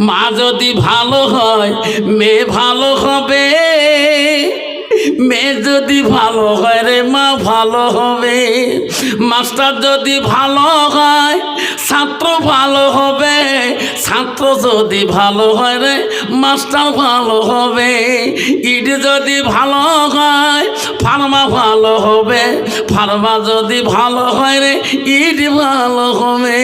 মা যদি ভালো হয়, মেয়ে ভালো হবে। মেয়ে যদি ভালো হয় রে মা, ভালো হবে। মাস্টার যদি ভালো হয় ছাত্র ভালো হবে, ছাত্র যদি ভালো হয় রে, মাস্টার ভালো হবে। ইট যদি ভালো হয়, ফার্মা ভালো হবে। ফার্মা যদি ভালো হয় রে, ইট ভালো হবে।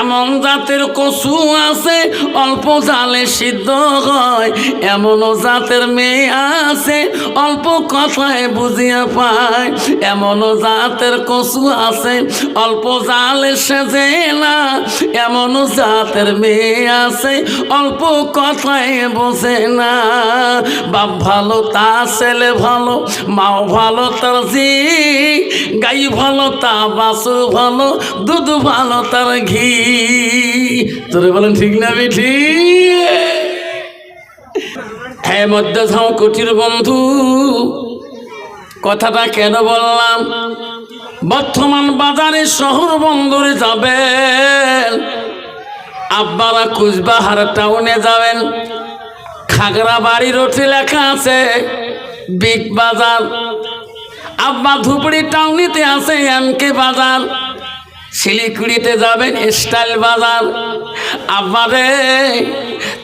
এমন জাতের কচু আছে, অল্প জালে সিদ্ধ হয়। এমনও জাতের মেয়ে আছে, অল্প কথায় বুঝিয়া পায়। এমনও জাতের কচু আছে, অল্প জালে সেজে না এমনও জাতের মেয়ে আছে, অল্প কথায় বোঝে না। বাপ ভালো, তা ছেলে ভালো, মাও ভালো, তার জি, গাই ভালো, তা বাসু ভালো, দুধ ভালো, তার ঘি। তোরে বলেন, ঠিক না বেঠি হ্যাঁ মধ্যে ঝাও কুটির বন্ধু। কথাটা কেন বললাম? বর্তমান বাজারে শহর বন্দরে যাবেন। আব্বারা কুচবাহার টাউনে যাবেন। খাগড়া বাড়ির ওঠে লেখা আছে, বিগ বাজার। আব্বা ধুপড়ি টাউনিতে আছে এমকে বাজার। শিলিগুড়িতে যাবেন, স্টাইল বাজার। আব্বারে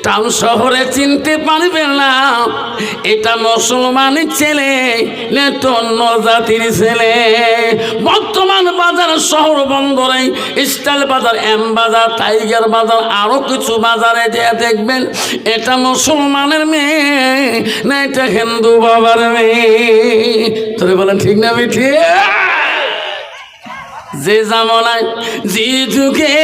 টাউন শহরে চিনতে পারবেন না। এটা মুসলমানের ছেলে অন্য জাতির ছেলে। বর্তমান বাজার শহর বন্দরে, স্টাইল বাজার, এম বাজার, টাইগার বাজার, আরও কিছু বাজারে যে দেখবেন, এটা মুসলমানের মেয়ে, না এটা হিন্দু বাবার মেয়ে। তোরে বলেন ঠিক না বেঠিয়ে যে জামনায়, যে যুগে,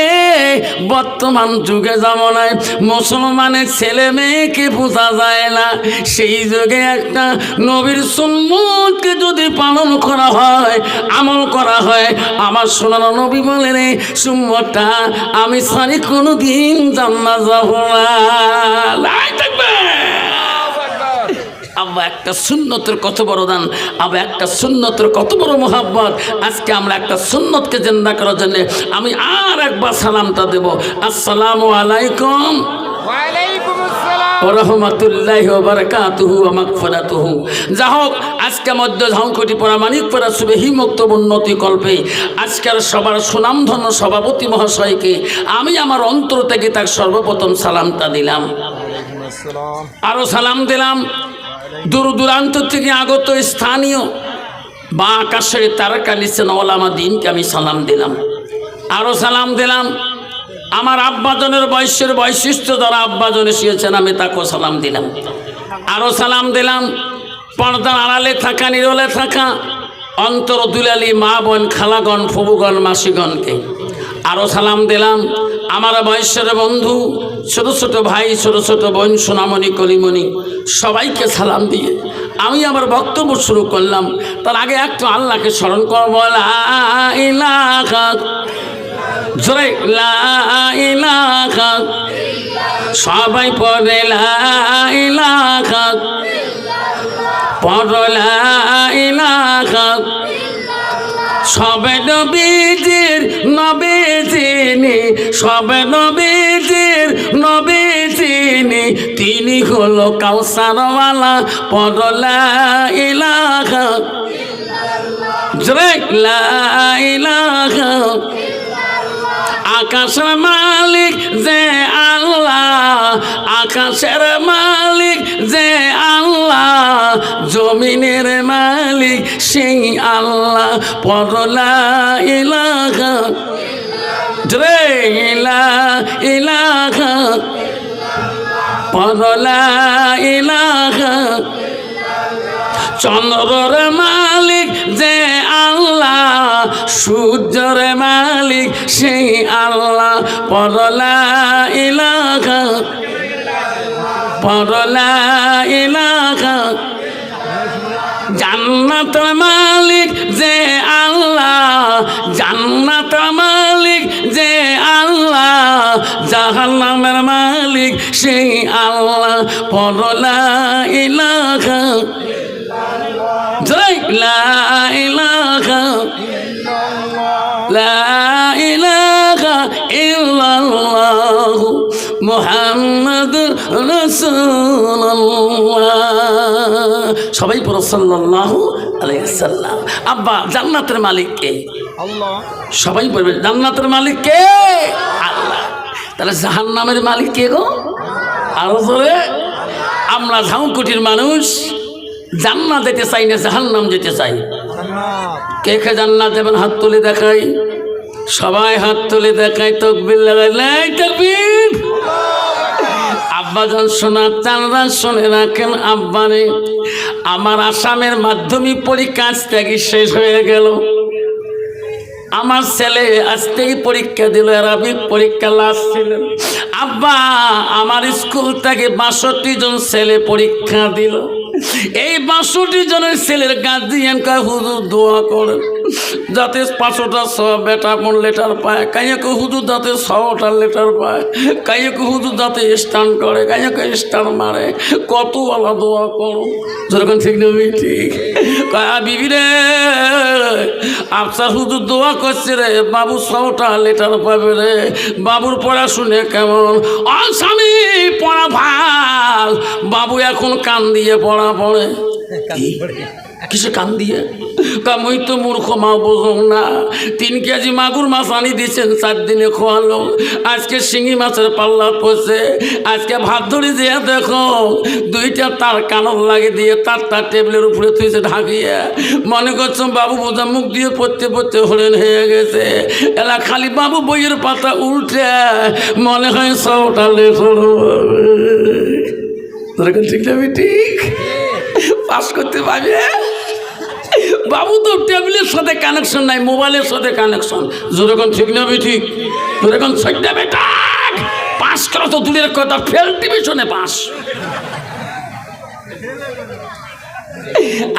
বর্তমান যুগে জামনায় মুসলমানের ছেলে মেয়েকে বোঝা যায় না। সেই যুগে একটা নবীর সুন্নতকে যদি পালন করা হয়, আমল করা হয়, আমার সোনার নবী বলে রে সুম্মতটা আমি সারি কোনো দিন জান্না যাব না। আব্বা একটা সুন্নতের কত বড় দান। আবার একটা সুন্নতের কত বড় মোহাব্বত। আজকে আমরা একটা সুন্নতকে জিন্দা করার জন্য আমি আর একবার সালামটা দেব। আসসালামু আলাইকুম। রহমতুল্লাহ বারকাতুহু যা হোক আজকে মধ্য পরা মুক্ত উন্নতি কল্পে। আজকের সবার সুনামধন্য সভাপতি মহাশয়কে আমি আমার অন্তর থেকে তার সর্বপ্রথম সালামটা দিলাম। আরও সালাম দিলাম। দূর দূরান্ত থেকে আগত স্থানীয় বা আকাশের তারকা লিখছেন ওলামা দিনকে আমি সালাম দিলাম। আরও সালাম দিলাম। আমার আব্বাজনের বয়সের বৈশিষ্ট্য দ্বারা আব্বাজন এসেছেন, আমি তাকেও সালাম দিলাম। আরও সালাম দিলাম। পর্দার আড়ালে থাকা, নিরলে থাকা অন্তর দুলালি মা বোন, খালাগণ, ফুবুগণ, মাসিগণকে। আরও সালাম দিলাম। আমার বয়সের বন্ধু ছোট ছোট ভাই, ছোট ছোট বোন, সোনামণি, কলিমণি, সবাইকে সালাম দিয়ে আমি আমার বক্তব্য শুরু করলাম। তার আগে একটু আল্লাহকে স্মরণ লা সবাই লা ইলাহা সবে নবীজির নবী চিনি সবে নবীজির নবী চিনি তিনি হলো কাউসারওয়ালা পড়লা ইলাহা। জোরে, লা ইলাহা। আকাশের মালিক যে আল্লাহ, আকাশের মালিক যে আল্লাহ, জমিনের মালিক সেই আল্লাহ, পরলা ইলাহা। জরে, ইলা, ইলাহা, পরলা, ইলাহা। চন্দ্রর মালিক যে আল্লাহ, সূর্যর মালিক সেই আল্লাহ। পরলা ইলাকা পরলা ইলাকা জান্নাতের মালিক যে আল্লাহ, জান্নাতের মালিক যে আল্লাহ, জাহান্নামের মালিক, সেই আল্লাহ পরলা ইলাকা লা লা সবাই পড়ো সাল্লাল্লাহু আলাইহি আব্বা, জান্নাতের মালিক কে? সবাই বলবে জান্নাতের মালিক কে? আল্লাহ। তাহলে জাহান্নামের মালিক কে গো? আরও জোরে। আমরা ঝাউকুটির মানুষ জান্নাত যেতে চাই না জাহান্নাম যেতে চাই। কে কে জান্নাত দেবেন হাত তুলে দেখাই সবাই হাত তুলে দেখাই তকবির লাগাই লাই তকবির। আব্বা যান শোনার চানরা শুনে রাখেন আব্বারে। আমার আসামের মাধ্যমিক পরীক্ষা আজ থেকে শেষ হয়ে গেল। আমার ছেলে আজকেই পরীক্ষা দিল আরবিক পরীক্ষা লাস্ট ছিলেন। আব্বা, আমার স্কুল থেকে বাষট্টি জন ছেলে পরীক্ষা দিল। এই বাষট্টি জনের ছেলের গার্জিয়ান হুজুর, দোয়া করেন। যাতে পাঁচশোটা বেটা কোন লেটার পায় কাইয়াকে হুজুর যাতে ছটা লেটার পায় কাইয়াকে হুজুর যাতে স্টান করে কাইয়াকে স্টান মারে কত আলা দোয়া করো যেরকম ঠিক নেবি ঠিক। কয়া বিবি রে আফসার হুজুর দোয়া করছে রে বাবু ছটা লেটার পাবে রে বাবুর পড়া শুনে কেমন স্বামী পড়া ভালো বাবু এখন কান দিয়ে পড়া পড়ে। কিসে কান দিয়ে? কামই তো মূর্খ মা বোঝো না। তিন কেজি মাগুর মাছ আনি দিয়েছেন চার দিনে খোয়ালো। আজকে শিঙি মাছের পাল্লা পড়ছে। আজকে ভাত ধরে দিয়ে দেখো, দুইটা তার কানক লাগে দিয়ে তার তার টেবিলের উপরে থুইছে ঢাকিয়ে। মনে করছ বাবু বোঝা মুখ দিয়ে পড়তে পড়তে হলেন হয়ে গেছে। এলা খালি বাবু বইয়ের পাতা উল্টে, মনে হয় সবটা লেখো। ঠিক ঠিক পাস করতে পারবে? বাবু তো টেবিলের সাথে কানেকশন নাই, মোবাইলের সাথে কানেকশন যেরকম ঠিক নেবে ঠিক। যেরকম ঠিক। নেবে পাস করা তো দূরের কথা ফেল টিভিশনে পাস।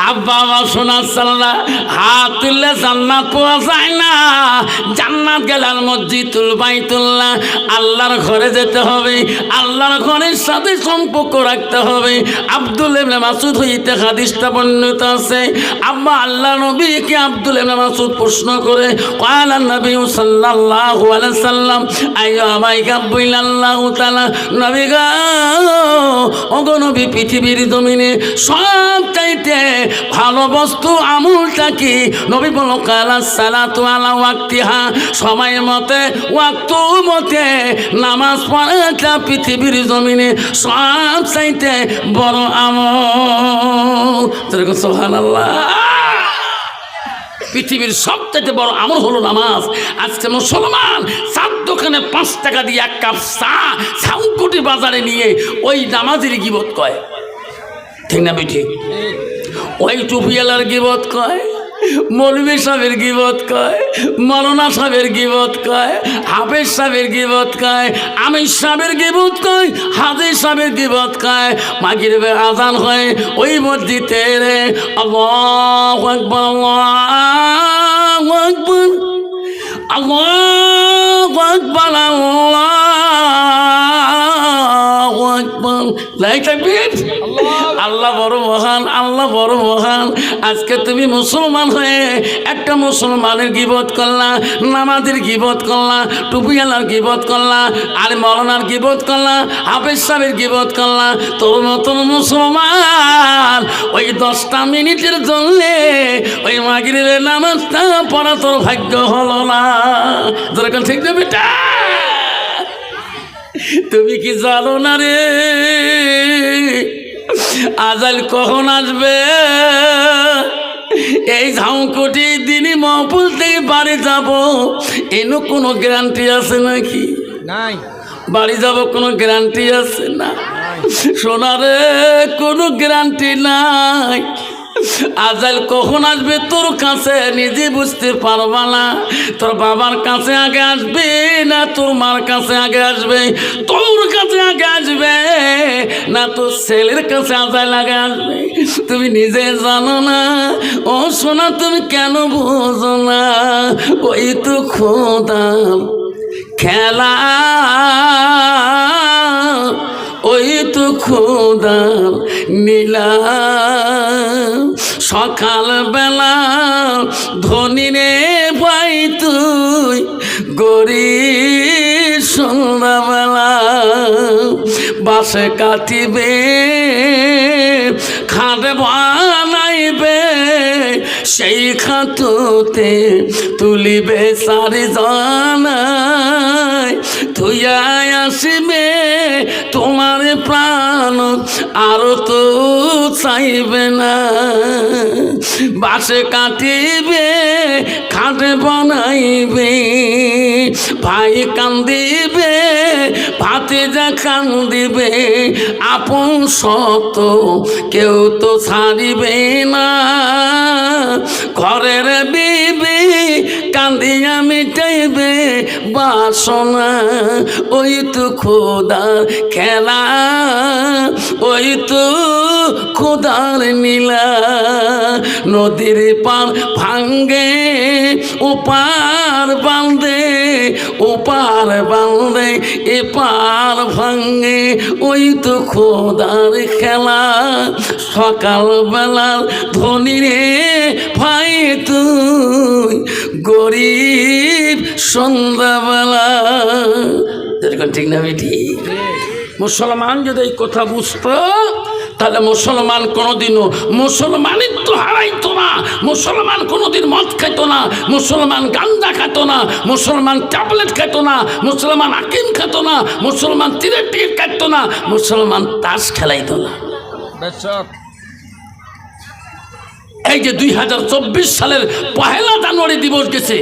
আব্বা সোনা সোনার হাত তুললে জান্নাত পাওয়া যায় না। জান্নাত গেলাল মসজিদ তুলবাই আল্লাহর ঘরে যেতে হবে, আল্লাহর ঘরের সাথে সম্পর্ক রাখতে হবে। আব্দুল ইবনে মাসুদ হইতে হাদিসটা বর্ণিত আছে। আব্বা আল্লাহ নবীকে আব্দুল ইবনে মাসুদ প্রশ্ন করে কয়ালা নবী সাল্লাম, আইয়া আমাইকা আল্লাহ তাআলা? নবী গো নবী, পৃথিবীর জমিনে সব চাইতে ভালো বস্তু, আমুলটা কি? নবী বলো কালা সালাতু আলা ওয়াক্তিহা। সময় মতে, ওয়াক্ত মতে, নামাজ পড়াটা পৃথিবীর জমিনে সব চাইতে বড় আমল। যেরকম সোহানাল্লাহ পৃথিবীর সবচেয়ে বড় আমল হলো নামাজ। আজকে মুসলমান চার দোকানে পাঁচ টাকা দিয়ে এক কাপ চা সাউকুটি বাজারে নিয়ে ওই নামাজের গিবত কয়। ঠিক না ঠিক। ওই টুপিয়ালার গিবত কয় মৌলবী সাহেবের গিবত কয় মরনা সাহেবের গিবত কয়, হাফেজ সাহেবের গিবত কয়, আমির সাহেবের গিবত কয় হাজির সাহেবের গিবত কয়। মাগির আজান হয় ওই মসজিদে রে। আল্লাহু আকবার আল্লাহু আকবার আল্লাহু আকবার, আল্লাহু আকবার লাই তাকবীর আল্লাহ। বড় মহান আল্লাহ বড় মহান। আজকে তুমি মুসলমান হয়ে একটা মুসলমানের গিবত করলা নামাজের গিবত করলা টুপিয়ালার গিবত করলা আর মরনার গিবত করলা হাফেজ সাহেবের গিবত করলা। তোর মতন মুসলমান ওই দশটা মিনিটের জন্যে ওই মাগিরের নামাজটা পড়া তোর ভাগ্য হলো না। যেরকম ঠিক না বেটা? তুমি কি জানো না রে? আজাল কখন আসবে? এই ঝাউকুটি দিনই মহফুল থেকে বাড়ি যাব। এনো কোনো গ্যারান্টি আছে নাকি? নাই। বাড়ি যাব কোনো গ্যারান্টি আছে না? সোনারে কোনো গ্যারান্টি নাই। আজাল কখন আসবে? তোর কাছে নিজে বুঝতে পারবা না। তোর বাবার কাছে আগে আসবে না তোর মার কাছে আগে আসবে? তোর কাছে আগে আসবে না তোর ছেলের কাছে আজাল আগে আসবে? তুমি নিজে জানো না। ও সোনা, তুমি কেন বোঝো না? ওই তো খোদা। খেলা ওই তো খোদার নীলা সকালবেলা ধনী রে ভাই তুই গরি সন্ধ্যাবেলা। বাসে কাটিবে, খাট বানাইবে, সেই খাতুতে তুলিবে সারি জানাই তুইয়াই আসিবে তোমার প্রাণ আর তো চাইবে না। বাসে কাটিবে খাটে বানাইবে। ভাই কান্দিবে ভাতে যা কান্দিবে। আপন সত কেউ তো ছাড়িবে না। ঘরের বিবি কান্দিয়া মিটাইবে বাসনা। ওই তো খোদার খেলা, ওই তো খোদার নীলা নদীর পার ভাঙ্গে ওপার বাঁধে ওপার বাঁধে, এপার ভাঙ্গে ওই তো খোদার খেলা, সকালবেলার ধনী রে ভাই তুই, গরিব সন্ধ্যাবেলা। যেরকম ঠিক না ঠিক। মুসলমান যদি এই কথা বুঝতো তাহলে মুসলমান কোনোদিনও মুসলমানিত্ব হারাইতো না মুসলমান কোনোদিন মদ খেত না মুসলমান গান্দা খেত না মুসলমান ট্যাবলেট খেত না মুসলমান আকিম খেত না মুসলমান তীরের তীর কাটতো না মুসলমান তাস খেলাইতো না। এই যে দুই হাজার চব্বিশ সালের পহেলা জানুয়ারি দিবস গেছে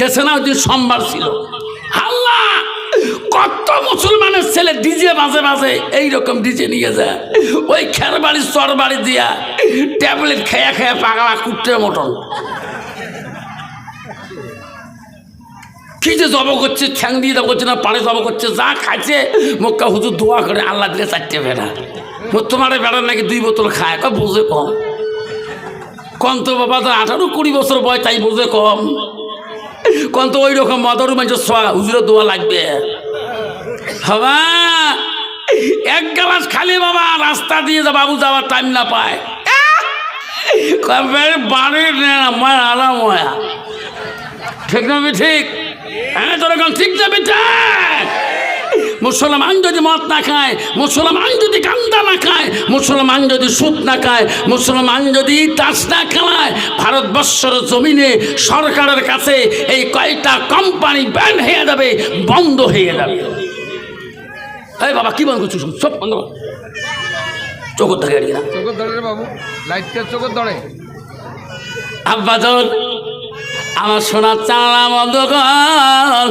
গেছে না ওই দিন সোমবার ছিল। হাল্লা! কত মুসলমানের ছেলে ডিজে মাঝে মাঝে এইরকম ডিজে নিয়ে যায়। ওই খের বাড়ি চর বাড়ি দিয়া ট্যাবলেট খেয়া খেয়া পাগলা কুট্টে মটন। কি যে জব করছে, ঠ্যাং দিয়ে জব করছে না, পাড়ে জব করছে, যা খাইছে, মক্কা হুজুর দোয়া করে, আল্লাহ দিলে চারটে বেড়া। তোমার বেড়ার নাকি দুই বোতল খায় তা বুঝে কম। কম তো বাবা, তো আঠারো কুড়ি বছর বয় তাই বুঝে কম। কম তো ওই রকম মদর সোয়া হুজুরের দোয়া লাগবে। হবা এক গ্লাস খালি বাবা, রাস্তা দিয়ে যা বাবু যাওয়ার টাইম না পায়। বাড়ির না ময়া আরাম ঠিক না ঠিক হ্যাঁ তোর এখন ঠিক যাবে মুসলমান যদি মদ না খায়, মুসলমান যদি কান্দা না খায়, মুসলমান যদি সুদ না খায়, মুসলমান যদি তাস না খেলায়, ভারতবর্ষের জমিনে সরকারের কাছে এই কয়টা কোম্পানি ব্যান হয়ে যাবে, বন্ধ হয়ে যাবে। এই বাবা কি বন্ধ করছিস? সব বন্ধ কর। চোখের ধরে এড়িয়ে না চোখের ধরে রে বাবু লাইটটা চোখের ধরে। আব্বাজন আমার সোনার চালা বন্ধ কর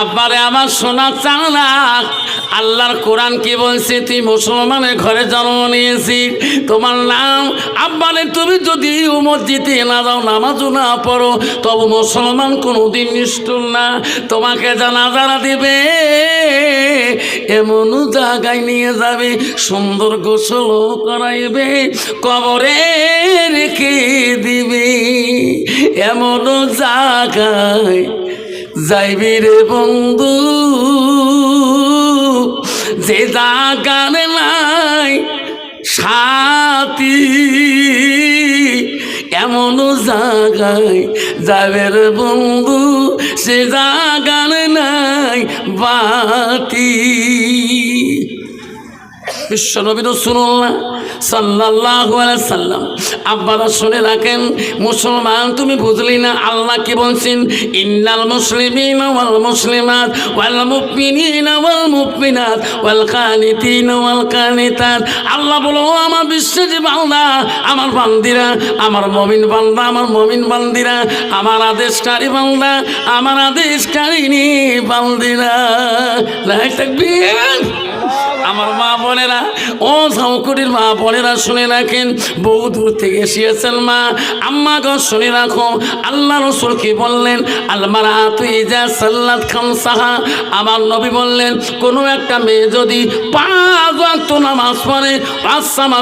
আব্বারে আমার সোনার চালা আল্লাহর কোরআন কি বলছে? তুই মুসলমানের ঘরে জন্ম নিয়েছি তোমার নাম? আব্বারে, তুমি যদি মসজিদে না যাও, নামাজও না পড়ো, তবু মুসলমান কোনোদিন নিষ্ঠুর না। তোমাকে জানাজারা দিবে, এমন জায়গায় নিয়ে যাবে, সুন্দর গোসল করাইবে, কবরে রেখে দিবে, এমন জায়গায় যাইবি রে বন্ধু, যে জাগার নাই সাথী, এমন জাগায় যাবে রে বন্ধু, সে জাগার নাই বাতি বিশ্বনবী রসুল্লাহ সাল্লাহ সাল্লাম। আব্বারা শুনে রাখেন, মুসলমান তুমি বুঝলি না, আল্লাহ কি বলছেন? ইন্নাল মুসলিমিন ওয়াল মুসলিমাত ওয়াল মুমিনিন ওয়াল মুমিনাত ওয়াল কানিতিন ওয়াল কানিতাত। আল্লাহ বলো, "ও আমার বিশ্বাসী বান্দা, আমার বান্দিরা, আমার মমিন বান্দা, আমার মমিন বান্দিরা, আমার আদেশকারী বান্দা, আমার আদেশকারিনী বান্দিরা। রাখ থাকবেন আমার মা বোনেরা, ও ঝাউকুড়ির মা বোনেরা শুনে রাখেন, বহু দূর থেকে এসিয়েছেন মা। আম্মা গো, শুনে রাখো, আল্লাহ রসুল কি বললেন? আলমারা তুই যা সাল্লাত খাম সাহা আমার নবী বললেন, কোনো একটা মেয়ে যদি পাঁচ ওয়াক্ত নামাজ পড়ে, পাঁচ সামা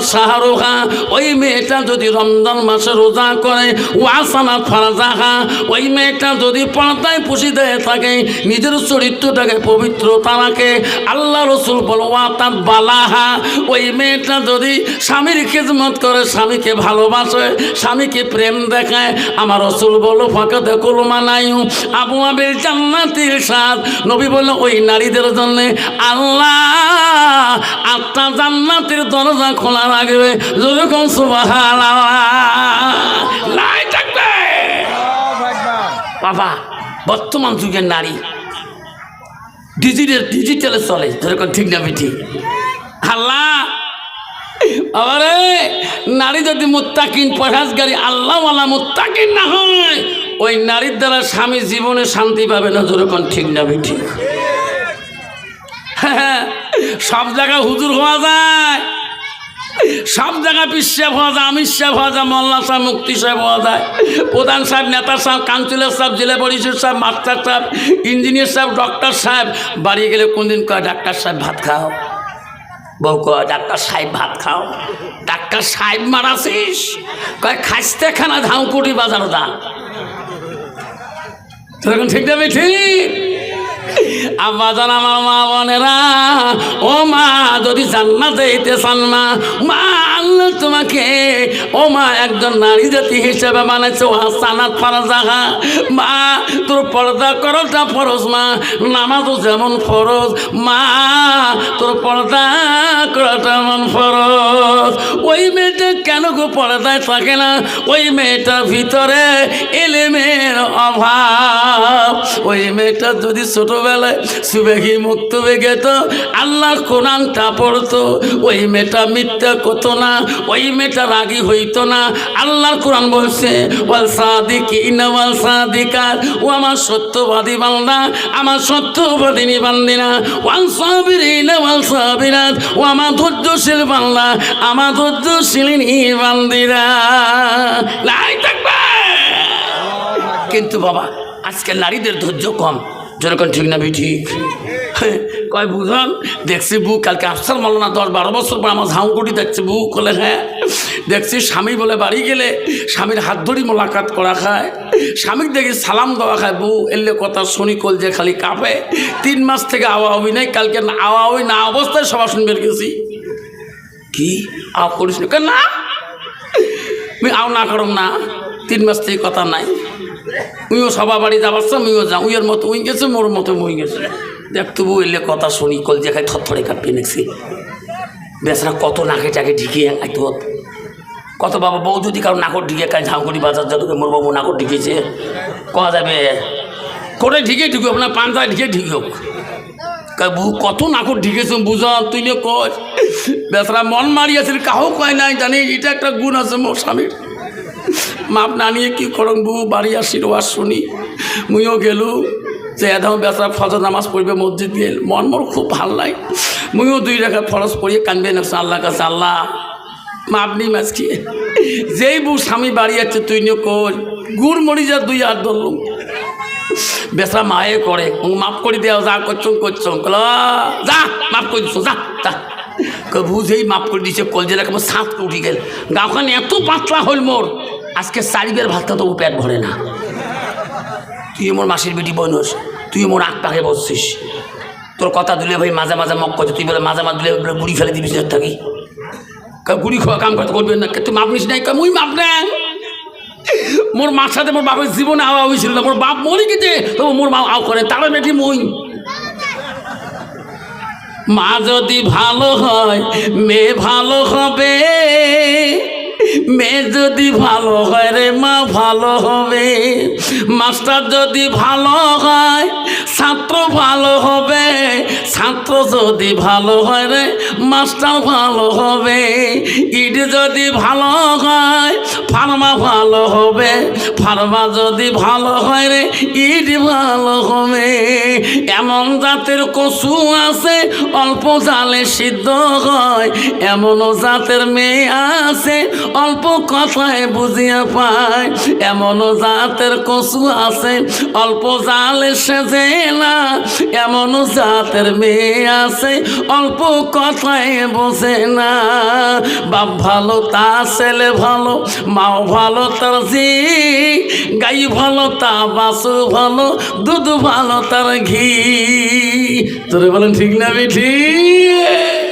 ওই মেয়েটা যদি রমজান মাসে রোজা করে ওয়াসানা ফারাজাহা, ওই মেয়েটা যদি পর্দায় পুষিতে থাকে, নিজের চরিত্রটাকে পবিত্রতা রাখে, আল্লাহ রসুল বলো, ওয়া বালাহা ওই মেয়েটা যদি স্বামীর খিদমত করে স্বামীকে ভালোবাসে স্বামীকে প্রেম দেখায় আমার রসুল বলো ফাঁকা দেখল মানাইউ আবু আবির জান্নাতির সাদ। নবী বলল ওই নারীদের জন্য আল্লাহ আটটা জান্নাতের দরজা খোলা রাখবে। যেরকম সুবাহ লাই বাবা বর্তমান যুগের নারী। ডিজিটাল ডিজিটালে চলে যেরকম ঠিক না ঠিক। আল্লাহ! আবারে নারী যদি মুত্তাকিন পরহাজগারি আল্লাহওয়ালা মোত্তাকিন না হয় ওই নারীর দ্বারা স্বামী জীবনে শান্তি পাবে না যেরকম ঠিক না ঠিক। হ্যাঁ, সব জায়গায় হুজুর হওয়া যায়। সব জায়গায় পিসাব হওয়া যায় আমির সাহেব হওয়া যায়, মোল্লা সাহেব, মুক্তি সাহেব হওয়া যায়। প্রধান সাহেব, নেতা সাহেব, কাউন্সিলর সাহেব, জেলা পরিষদ সাহেব, মাস্টার সাহেব, ইঞ্জিনিয়ার সাহেব, ডক্টর সাহেব, বাড়ি গেলে কোনদিন কয়, ডাক্তার সাহেব, ভাত খাও। বউ কয়, ডাক্তার সাহেব, ভাত খাও। ডাক্তার সাহেব, মারাছিস? কয় খাইতে খানা ধাউকুটি বাজার দা তখন ঠিক যাবে ঠিক আব্বাজান আমার মা বোনেরা, ও মা, যদি জান্নাতে যেতে চান মা মা, আল্লাহ তোমাকে, ও মা, একজন নারী জাতি হিসেবে বানাইছে হাসানাত ফরজাহা মা, তোর পর্দা করাটা ফরজ মা, নামাজও যেমন ফরজ। মা, তোর পর্দা করাটা এমন ফরজ। ওই মেয়েটা কেন গো পর্দায় থাকে না? ওই মেয়েটার ভিতরে এলেমের অভাব। ওই মেয়েটা যদি ছোটবেলায় মুক্ত বেগেত আল্লাহর কোরআনটা পড়তো, ওই মেয়েটা মিথ্যা করতো না, ওই মেয়েটা রাগি হইতো না। আল্লাহর কোরআন বলছে, ওয়াল সাদিকিন, ওয়াল সাদিকাত, ও আমার সত্যবাদী বান্দা, আমার সত্যবাদিনী বান্দিনা ওয়াল সাবিরিন, ওয়াল সাবিরাত, ও আমার ধৈর্যশীল বান্দা, আমার ধৈর্যশীলিনী বান্দিরা লাই থাকবে কিন্তু বাবা, আজকে নারীদের ধৈর্য কম। যেরকম ঠিক না ঠিক। কয় বুঝান দেখছি বু কালকে আফসার না, দশ বারো বছর পর আমার ঝাউকুটি দেখছি বু বলে হ্যাঁ দেখছি স্বামী বলে বাড়ি গেলে স্বামীর হাত ধরি মোলাকাত করা খায়। স্বামীর দেখি সালাম দেওয়া খায়, বউ, এলে কথা শুনি, কল যে খালি কাঁপে। তিন মাস থেকে আওয়া হবি নাই, কালকে আওয়া হবি না অবস্থায় সবার শুনবে গেছি কি? আও করিস না? আও না করম না, তিন মাস থেকে কথা নাই। উইও সবা বাড়ি যাবার উইও যা, উইয়ের মতো উই গেছে, মোর মতো মুই গেছে। দেখ তবু এলে কথা শুনি, কল যে খাই থরথরে কাঁপিয়ে নিছি বেচারা কত নাকে টাকে ঢিকিয়ে আইতো। কত বাবা বউ যদি কারও নাকর ঢিকে কাজ ঝাউ করি বাজার যাতে মোর বাবু নাকর ঢিকেছে কয়া যাবে? করে ঢিকে ঢুকুক আপনার পান্তায় ঢিকে কয়, বউ, কত নাকর ঢিকেছ বুঝা তুই কয়, বেচারা মন মারিয়াছিল কাহো কয় নাই জানি, এটা একটা গুণ আছে মোর স্বামীর। মাপ না নিয়ে কি করং বউ, বাড়ি আসির শুনি। মুইও গেলু, যে এদাও বেচারা ফজর নামাজ পড়বে মসজিদ গেল। মন মোর খুব ভালো লাগে মুইও দুই রেখা ফরজ পড়িয়ে কানবে না আল্লাহ কাছে, আল্লাহ, মাপ মাছ খেয়ে যেই বউ স্বামী বাড়ি আছে, তুই নিয়ে কই? গুড় মরি যা দুই হাত ধরলুম। বেসরা মায়ে করে মাফ করে দেওয়া যা করছ করছ। কল, যা মাফ করে দিছো, যা যা। বুঝেই মাফ করে দিছে, কলজেরা কেমন সাঁত উঠি গেল। গাঁওখানে এত পাতলা হল মোর। আজকে চারিবের ভাতটা তো পেট ভরে না। তুই মোর মাসির বেটি বনস, তুই মোর আগ পাকে বসছিস তোর কথা দিলে ভাই মাঝে মাঝে মক করছে তুই বলে মাঝে মাঝে দিলে গুড়ি ফেলে দিবি সে থাকি গুড়ি খাওয়া কাম করতে করবেন না? তুই মাপ নিস নাই? মুই মাপ নেন মোর মার সাথে মোর বাপের জীবনে আওয়া হয়েছিল না, মোর বাপ মরে গেছে, তবু মোর মা আও করে তারা বেটি মই। মা যদি ভালো হয়, মেয়ে ভালো হবে। মেয়ে যদি ভালো হয় রে মা, ভালো হবে। মাস্টার যদি ভালো হয়, ছাত্র ভালো হবে। ছাত্র যদি ভালো হয় রে, মাস্টার ভালো হবে। ইট যদি ভালো হয়, ফার্মা ভালো হবে। ফার্মা যদি ভালো হয় রে ইট ভালো হবে। এমন জাতের কচু আছে, অল্প জালে সিদ্ধ হয়। এমনও জাতের মেয়ে আছে অল্প কথায় বুঝিয়া পায় এমনও জাতের কচু আছে, অল্প জালে সেজে না এমনও জাতের মেয়ে আছে, অল্প কথায় বোঝে না। বাপ ভালো, তা ছেলে ভালো, মাও ভালো, তার জি, গাই ভালো, তা বাসু ভালো, দুধ ভালো, তার ঘি। তোরে বলেন, ঠিক না ঠিক?